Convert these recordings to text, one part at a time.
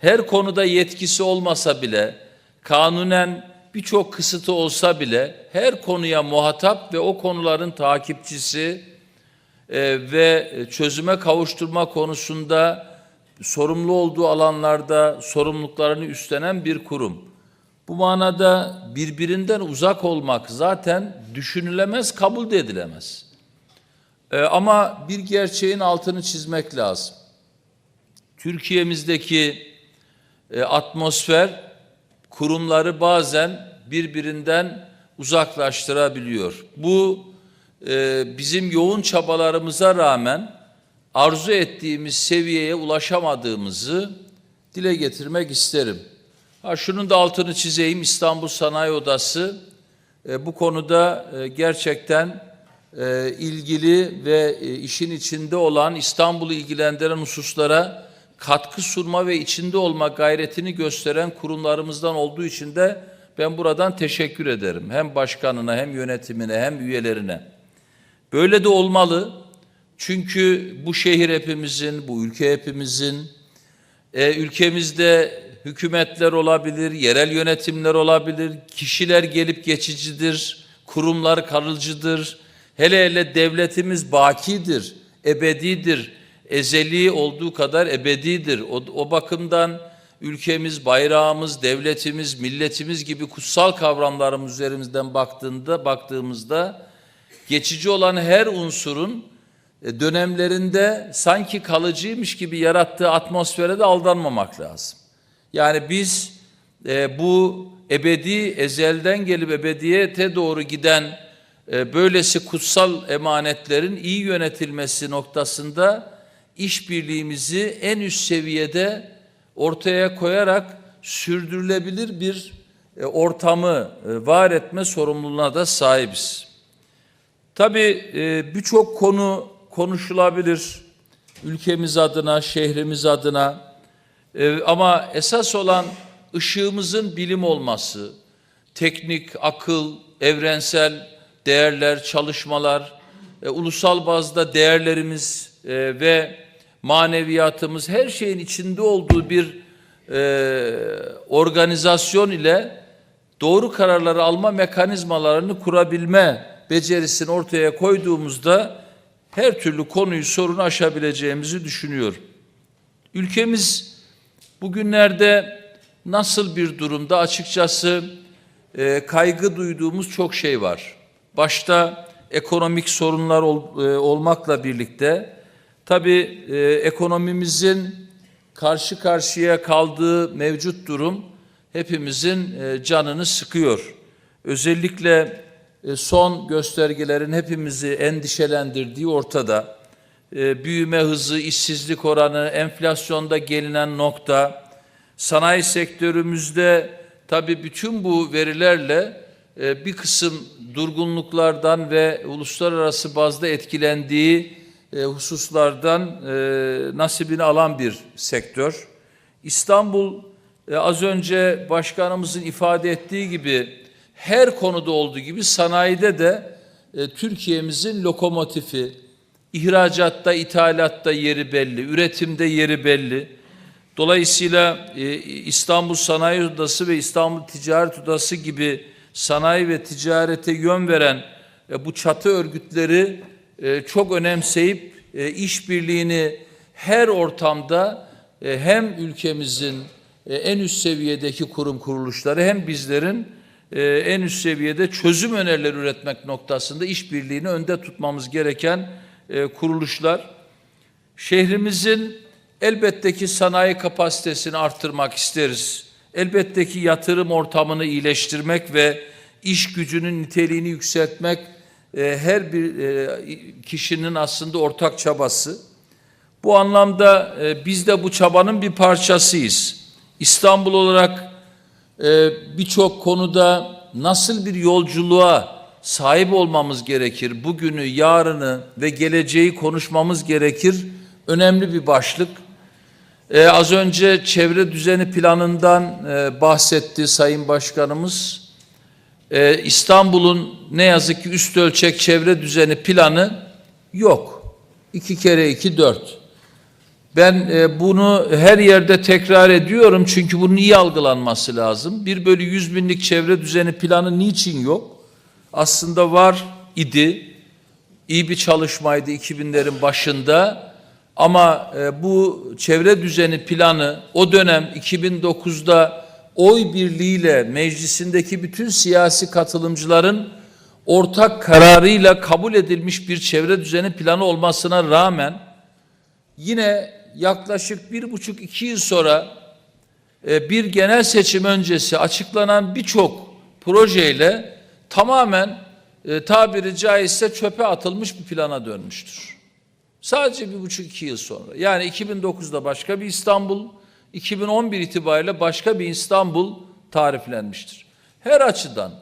her konuda yetkisi olmasa bile, kanunen birçok kısıtı olsa bile her konuya muhatap ve o konuların takipçisi e, ve çözüme kavuşturma konusunda sorumlu olduğu alanlarda sorumluluklarını üstlenen bir kurum. Bu manada birbirinden uzak olmak zaten düşünülemez, kabul de edilemez. Ee, ama bir gerçeğin altını çizmek lazım. Türkiye'mizdeki e, atmosfer kurumları bazen birbirinden uzaklaştırabiliyor. Bu e, bizim yoğun çabalarımıza rağmen arzu ettiğimiz seviyeye ulaşamadığımızı dile getirmek isterim. Ha, şunun da altını çizeyim. İstanbul Sanayi Odası e, bu konuda e, gerçekten e, ilgili ve e, işin içinde olan İstanbul'u ilgilendiren hususlara katkı sunma ve içinde olma gayretini gösteren kurumlarımızdan olduğu için de ben buradan teşekkür ederim. Hem başkanına hem yönetimine hem üyelerine. Böyle de olmalı. Çünkü bu şehir hepimizin, bu ülke hepimizin, e, ülkemizde hükümetler olabilir, yerel yönetimler olabilir, kişiler gelip geçicidir, kurumlar kalıcıdır. Hele hele devletimiz bakidir, ebedidir, ezeli olduğu kadar ebedidir. O, o bakımdan ülkemiz, bayrağımız, devletimiz, milletimiz gibi kutsal kavramlarımız üzerimizden baktığında, baktığımızda geçici olan her unsurun e, dönemlerinde sanki kalıcıymış gibi yarattığı atmosfere de aldanmamak lazım. Yani biz e, bu ebedi ezelden gelip ebediyete doğru giden e, böylesi kutsal emanetlerin iyi yönetilmesi noktasında işbirliğimizi en üst seviyede ortaya koyarak sürdürülebilir bir e, ortamı e, var etme sorumluluğuna da sahibiz. Tabii e, birçok konu konuşulabilir ülkemiz adına, şehrimiz adına. Ama esas olan ışığımızın bilim olması, teknik, akıl, evrensel değerler, çalışmalar, ulusal bazda değerlerimiz ve maneviyatımız her şeyin içinde olduğu bir e, organizasyon ile doğru kararları alma mekanizmalarını kurabilme becerisini ortaya koyduğumuzda her türlü konuyu sorunu aşabileceğimizi düşünüyorum. Ülkemiz bugünlerde nasıl bir durumda açıkçası e, kaygı duyduğumuz çok şey var. Başta ekonomik sorunlar ol, e, olmakla birlikte tabii e, ekonomimizin karşı karşıya kaldığı mevcut durum hepimizin e, canını sıkıyor. Özellikle e, son göstergelerin hepimizi endişelendirdiği ortada. E, büyüme hızı, işsizlik oranı, enflasyonda gelinen nokta, sanayi sektörümüzde tabii bütün bu verilerle e, bir kısım durgunluklardan ve uluslararası bazda etkilendiği hususlardan nasibini alan bir sektör. İstanbul az önce başkanımızın ifade ettiği gibi her konuda olduğu gibi sanayide de e, Türkiye'mizin lokomotifi, ihracatta, ithalatta yeri belli, üretimde yeri belli. Dolayısıyla e, İstanbul Sanayi Odası ve İstanbul Ticaret Odası gibi sanayi ve ticarete yön veren e, bu çatı örgütleri e, çok önemseyip e, işbirliğini her ortamda e, hem ülkemizin en üst seviyedeki kurum kuruluşları hem bizlerin en üst seviyede çözüm önerileri üretmek noktasında işbirliğini önde tutmamız gereken kuruluşlar. Şehrimizin elbette ki sanayi kapasitesini arttırmak isteriz. Elbette ki yatırım ortamını iyileştirmek ve iş gücünün niteliğini yükseltmek e, her bir e, kişinin aslında ortak çabası. Bu anlamda e, biz de bu çabanın bir parçasıyız. İstanbul olarak birçok konuda nasıl bir yolculuğa sahip olmamız gerekir? Bugünü, yarını ve geleceği konuşmamız gerekir. Önemli bir başlık. Az önce çevre düzeni planından bahsetti Sayın Başkanımız. Ee, İstanbul'un ne yazık ki üst ölçek çevre düzeni planı yok. İki kere iki dört. Ben e, bunu her yerde tekrar ediyorum çünkü bunun iyi algılanması lazım. 1 bölü 100 binlik çevre düzeni planı niçin yok? Aslında var idi. İyi bir çalışmaydı 2000'lerin başında. Ama e, bu çevre düzeni planı o dönem 2009'da oy birliğiyle meclisindeki bütün siyasi katılımcıların ortak kararıyla kabul edilmiş bir çevre düzeni planı olmasına rağmen yine yaklaşık bir buçuk iki yıl sonra e, bir genel seçim öncesi açıklanan birçok projeyle tamamen e, tabiri caizse çöpe atılmış bir plana dönmüştür. Sadece bir buçuk iki yıl sonra. Yani 2009'da başka bir İstanbul, 2011 itibariyle başka bir İstanbul tariflenmiştir. Her açıdan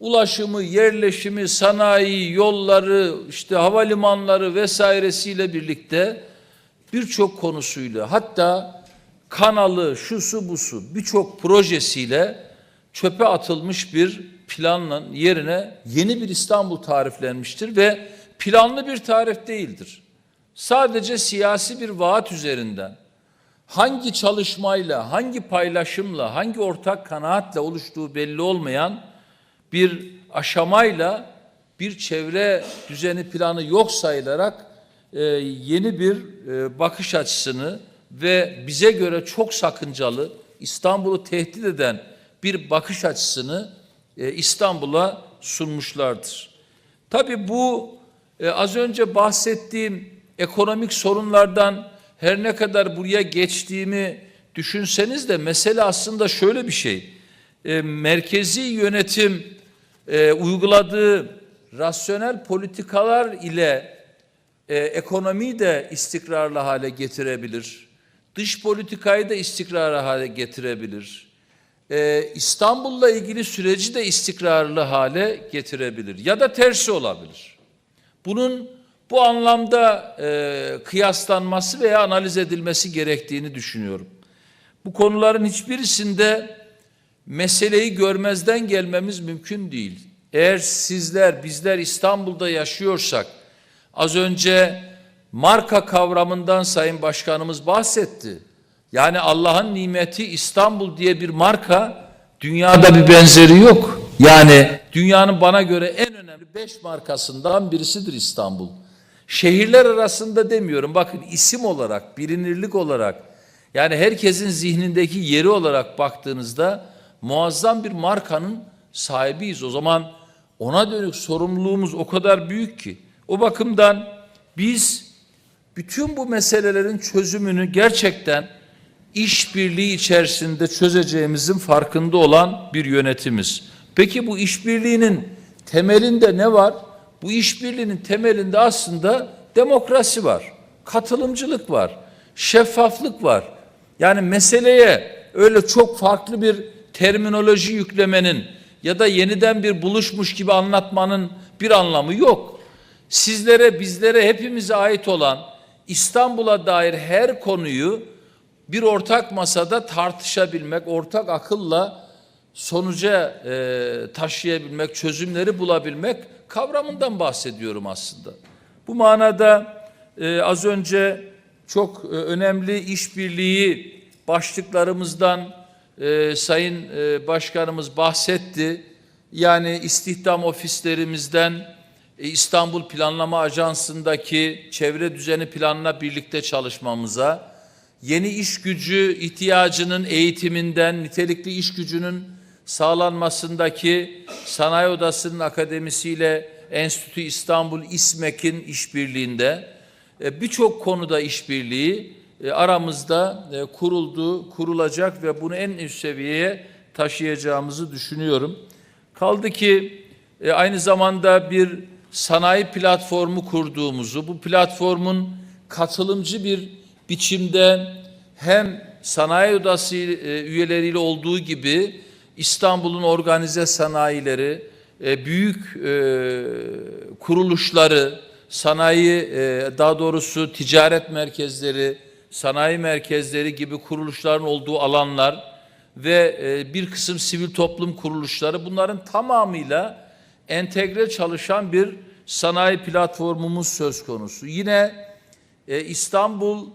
ulaşımı, yerleşimi, sanayi, yolları, işte havalimanları vesairesiyle birlikte birçok konusuyla hatta kanalı, şusu busu birçok projesiyle çöpe atılmış bir planın yerine yeni bir İstanbul tariflenmiştir ve planlı bir tarif değildir. Sadece siyasi bir vaat üzerinden hangi çalışmayla, hangi paylaşımla, hangi ortak kanaatle oluştuğu belli olmayan bir aşamayla bir çevre düzeni planı yok sayılarak e, yeni bir e, bakış açısını ve bize göre çok sakıncalı İstanbul'u tehdit eden bir bakış açısını e, İstanbul'a sunmuşlardır. Tabii bu e, az önce bahsettiğim ekonomik sorunlardan her ne kadar buraya geçtiğimi düşünseniz de mesele aslında şöyle bir şey. E, merkezi yönetim e, uyguladığı rasyonel politikalar ile e, ekonomiyi de istikrarlı hale getirebilir. Dış politikayı da istikrarlı hale getirebilir. E, İstanbul'la ilgili süreci de istikrarlı hale getirebilir. Ya da tersi olabilir. Bunun bu anlamda e, kıyaslanması veya analiz edilmesi gerektiğini düşünüyorum. Bu konuların hiçbirisinde meseleyi görmezden gelmemiz mümkün değil. Eğer sizler, bizler İstanbul'da yaşıyorsak, az önce marka kavramından Sayın Başkanımız bahsetti. Yani Allah'ın nimeti İstanbul diye bir marka dünyada bir benzeri yok. Yani dünyanın bana göre en önemli beş markasından birisidir İstanbul. Şehirler arasında demiyorum. Bakın isim olarak, bilinirlik olarak yani herkesin zihnindeki yeri olarak baktığınızda muazzam bir markanın sahibiyiz. O zaman ona dönük sorumluluğumuz o kadar büyük ki. O bakımdan biz bütün bu meselelerin çözümünü gerçekten işbirliği içerisinde çözeceğimizin farkında olan bir yönetimiz. Peki bu işbirliğinin temelinde ne var? Bu işbirliğinin temelinde aslında demokrasi var, katılımcılık var, şeffaflık var. Yani meseleye öyle çok farklı bir terminoloji yüklemenin ya da yeniden bir buluşmuş gibi anlatmanın bir anlamı yok. Sizlere, bizlere, hepimize ait olan İstanbul'a dair her konuyu bir ortak masada tartışabilmek, ortak akılla sonuca e, taşıyabilmek, çözümleri bulabilmek kavramından bahsediyorum aslında. Bu manada e, az önce çok e, önemli işbirliği başlıklarımızdan e, Sayın e, Başkanımız bahsetti. Yani istihdam ofislerimizden e, İstanbul Planlama Ajansı'ndaki çevre düzeni planına birlikte çalışmamıza, yeni iş gücü ihtiyacının eğitiminden, nitelikli iş gücünün sağlanmasındaki Sanayi Odası'nın akademisiyle Enstitü İstanbul İSMEK'in işbirliğinde e, birçok konuda işbirliği e, aramızda e, kuruldu, kurulacak ve bunu en üst seviyeye taşıyacağımızı düşünüyorum. Kaldı ki aynı zamanda bir sanayi platformu kurduğumuzu, bu platformun katılımcı bir biçimde hem sanayi odası üyeleriyle olduğu gibi İstanbul'un organize sanayileri, e, büyük e, kuruluşları, sanayi e, daha doğrusu ticaret merkezleri, sanayi merkezleri gibi kuruluşların olduğu alanlar ve bir kısım sivil toplum kuruluşları bunların tamamıyla entegre çalışan bir sanayi platformumuz söz konusu. Yine İstanbul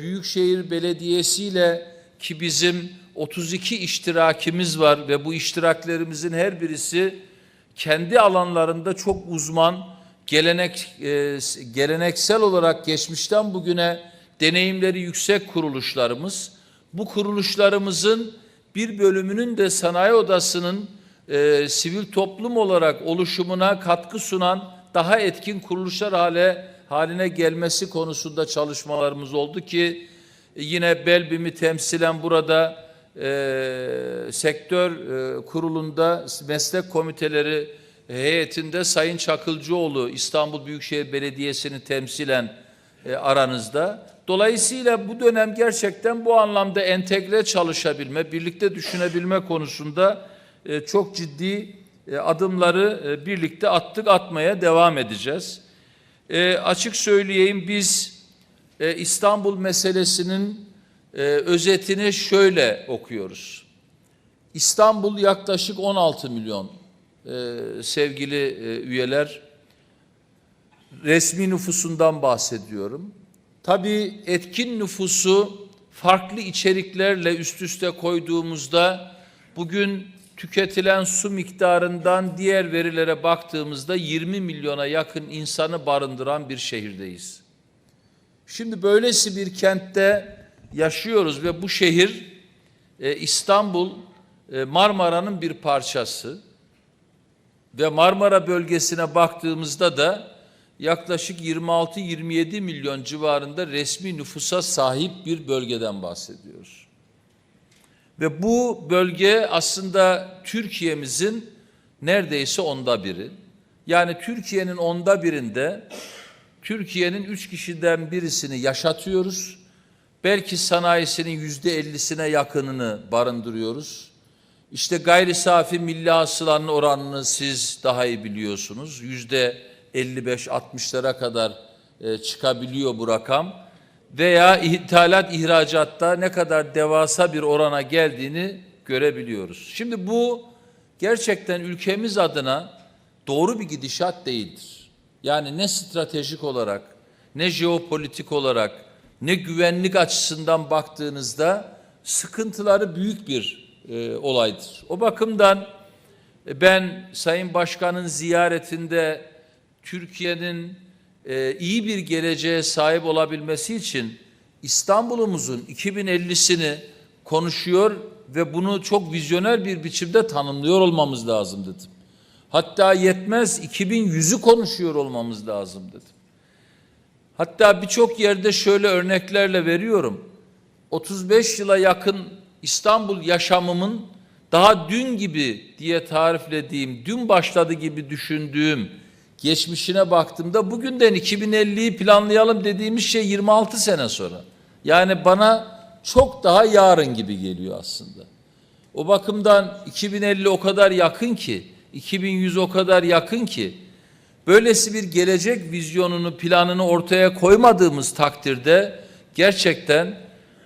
Büyükşehir Belediyesi ile ki bizim 32 iştirakimiz var ve bu iştiraklerimizin her birisi kendi alanlarında çok uzman, gelenek e, geleneksel olarak geçmişten bugüne deneyimleri yüksek kuruluşlarımız. Bu kuruluşlarımızın bir bölümünün de sanayi odasının e, sivil toplum olarak oluşumuna katkı sunan daha etkin kuruluşlar hale haline gelmesi konusunda çalışmalarımız oldu ki yine Belbim'i temsilen burada e, sektör e, kurulunda meslek komiteleri heyetinde Sayın Çakılcıoğlu İstanbul Büyükşehir Belediyesi'ni temsilen e, aranızda. Dolayısıyla bu dönem gerçekten bu anlamda entegre çalışabilme, birlikte düşünebilme konusunda e, çok ciddi e, adımları e, birlikte attık, atmaya devam edeceğiz. E, açık söyleyeyim biz e, İstanbul meselesinin e, özetini şöyle okuyoruz. İstanbul yaklaşık 16 milyon e, sevgili e, üyeler. Resmi nüfusundan bahsediyorum. Tabii etkin nüfusu farklı içeriklerle üst üste koyduğumuzda bugün tüketilen su miktarından diğer verilere baktığımızda 20 milyona yakın insanı barındıran bir şehirdeyiz. Şimdi böylesi bir kentte yaşıyoruz ve bu şehir e, İstanbul e, Marmara'nın bir parçası ve Marmara bölgesine baktığımızda da yaklaşık 26-27 milyon civarında resmi nüfusa sahip bir bölgeden bahsediyoruz. Ve bu bölge aslında Türkiye'mizin neredeyse onda biri. Yani Türkiye'nin onda birinde Türkiye'nin üç kişiden birisini yaşatıyoruz. Belki sanayisinin yüzde ellisine yakınını barındırıyoruz. İşte gayri safi milli hasılanın oranını siz daha iyi biliyorsunuz. Yüzde 55-60'lara kadar e, çıkabiliyor bu rakam. Veya ithalat ihracatta ne kadar devasa bir orana geldiğini görebiliyoruz. Şimdi bu gerçekten ülkemiz adına doğru bir gidişat değildir. Yani ne stratejik olarak, ne jeopolitik olarak, ne güvenlik açısından baktığınızda sıkıntıları büyük bir e, olaydır. O bakımdan e, ben Sayın Başkan'ın ziyaretinde Türkiye'nin e, iyi bir geleceğe sahip olabilmesi için İstanbul'umuzun 2050'sini konuşuyor ve bunu çok vizyoner bir biçimde tanımlıyor olmamız lazım dedim. Hatta yetmez 2100'ü konuşuyor olmamız lazım dedim. Hatta birçok yerde şöyle örneklerle veriyorum. 35 yıla yakın İstanbul yaşamımın daha dün gibi diye tariflediğim, dün başladı gibi düşündüğüm geçmişine baktığımda bugünden 2050'yi planlayalım dediğimiz şey 26 sene sonra. Yani bana çok daha yarın gibi geliyor aslında. O bakımdan 2050 o kadar yakın ki, 2100 o kadar yakın ki, böylesi bir gelecek vizyonunu, planını ortaya koymadığımız takdirde gerçekten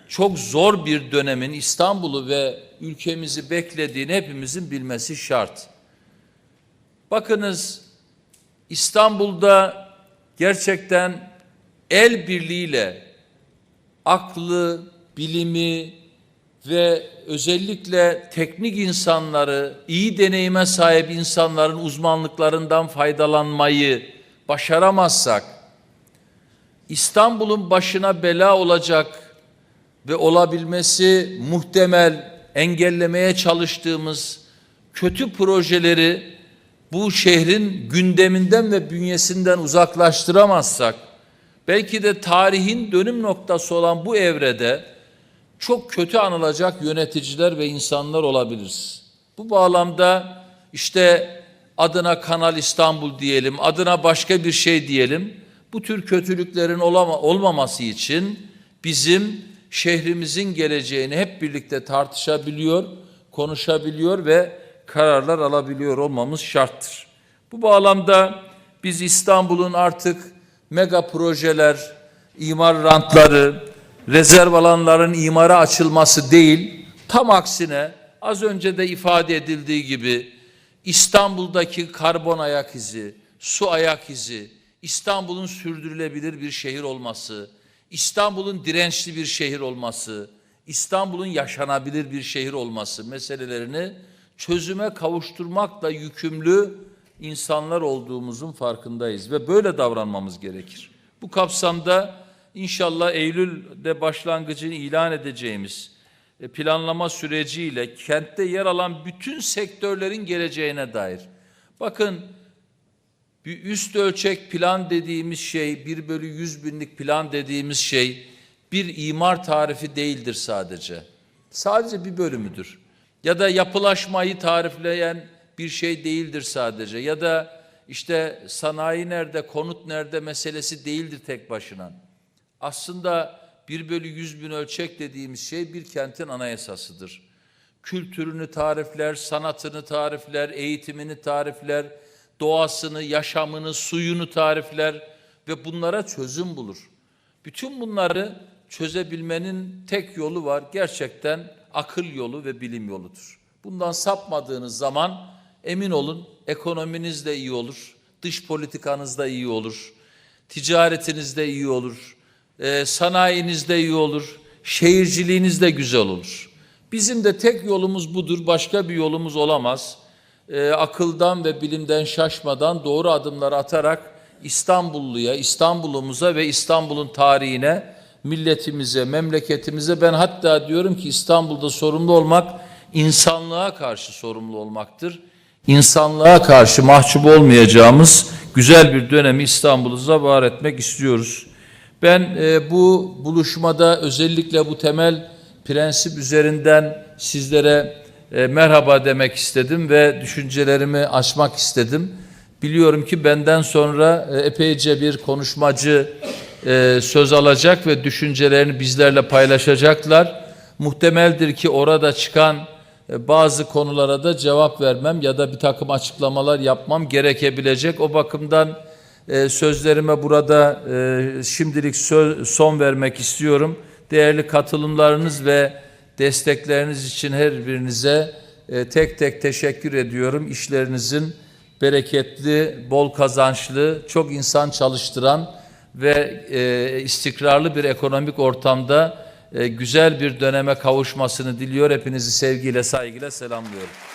çok zor bir dönemin İstanbul'u ve ülkemizi beklediğini hepimizin bilmesi şart. Bakınız İstanbul'da gerçekten el birliğiyle aklı, bilimi ve özellikle teknik insanları, iyi deneyime sahip insanların uzmanlıklarından faydalanmayı başaramazsak, İstanbul'un başına bela olacak ve olabilmesi muhtemel engellemeye çalıştığımız kötü projeleri bu şehrin gündeminden ve bünyesinden uzaklaştıramazsak, belki de tarihin dönüm noktası olan bu evrede çok kötü anılacak yöneticiler ve insanlar olabiliriz. Bu bağlamda işte adına Kanal İstanbul diyelim, adına başka bir şey diyelim. Bu tür kötülüklerin olama, olmaması için bizim şehrimizin geleceğini hep birlikte tartışabiliyor, konuşabiliyor ve kararlar alabiliyor olmamız şarttır. Bu bağlamda biz İstanbul'un artık mega projeler, imar rantları, rezerv alanların imara açılması değil, tam aksine az önce de ifade edildiği gibi İstanbul'daki karbon ayak izi, su ayak izi, İstanbul'un sürdürülebilir bir şehir olması, İstanbul'un dirençli bir şehir olması, İstanbul'un yaşanabilir bir şehir olması meselelerini çözüme kavuşturmakla yükümlü insanlar olduğumuzun farkındayız ve böyle davranmamız gerekir. Bu kapsamda inşallah Eylül'de başlangıcını ilan edeceğimiz e, planlama süreciyle kentte yer alan bütün sektörlerin geleceğine dair. Bakın bir üst ölçek plan dediğimiz şey, 1 bölü 100 binlik plan dediğimiz şey bir imar tarifi değildir sadece. Sadece bir bölümüdür. Ya da yapılaşmayı tarifleyen bir şey değildir sadece. Ya da işte sanayi nerede, konut nerede meselesi değildir tek başına. Aslında 1 bölü 100 bin ölçek dediğimiz şey bir kentin anayasasıdır. Kültürünü tarifler, sanatını tarifler, eğitimini tarifler, doğasını, yaşamını, suyunu tarifler ve bunlara çözüm bulur. Bütün bunları çözebilmenin tek yolu var. Gerçekten akıl yolu ve bilim yoludur. Bundan sapmadığınız zaman emin olun ekonominiz de iyi olur, dış politikanız da iyi olur, ticaretiniz de iyi olur, e, sanayiniz de iyi olur, şehirciliğiniz de güzel olur. Bizim de tek yolumuz budur, başka bir yolumuz olamaz. E, akıldan ve bilimden şaşmadan doğru adımlar atarak İstanbulluya, İstanbul'umuza ve İstanbul'un tarihine, milletimize, memleketimize ben hatta diyorum ki İstanbul'da sorumlu olmak insanlığa karşı sorumlu olmaktır. İnsanlığa karşı mahcup olmayacağımız güzel bir dönemi İstanbul'uza var etmek istiyoruz. Ben e, bu buluşmada özellikle bu temel prensip üzerinden sizlere e, merhaba demek istedim ve düşüncelerimi açmak istedim. Biliyorum ki benden sonra e, epeyce bir konuşmacı e, söz alacak ve düşüncelerini bizlerle paylaşacaklar. Muhtemeldir ki orada çıkan e, bazı konulara da cevap vermem ya da bir takım açıklamalar yapmam gerekebilecek. O bakımdan e, sözlerime burada e, şimdilik son vermek istiyorum. Değerli katılımlarınız ve destekleriniz için her birinize e, tek tek teşekkür ediyorum. İşlerinizin bereketli, bol kazançlı, çok insan çalıştıran ve e, istikrarlı bir ekonomik ortamda güzel bir döneme kavuşmasını diliyor. Hepinizi sevgiyle, saygıyla selamlıyorum.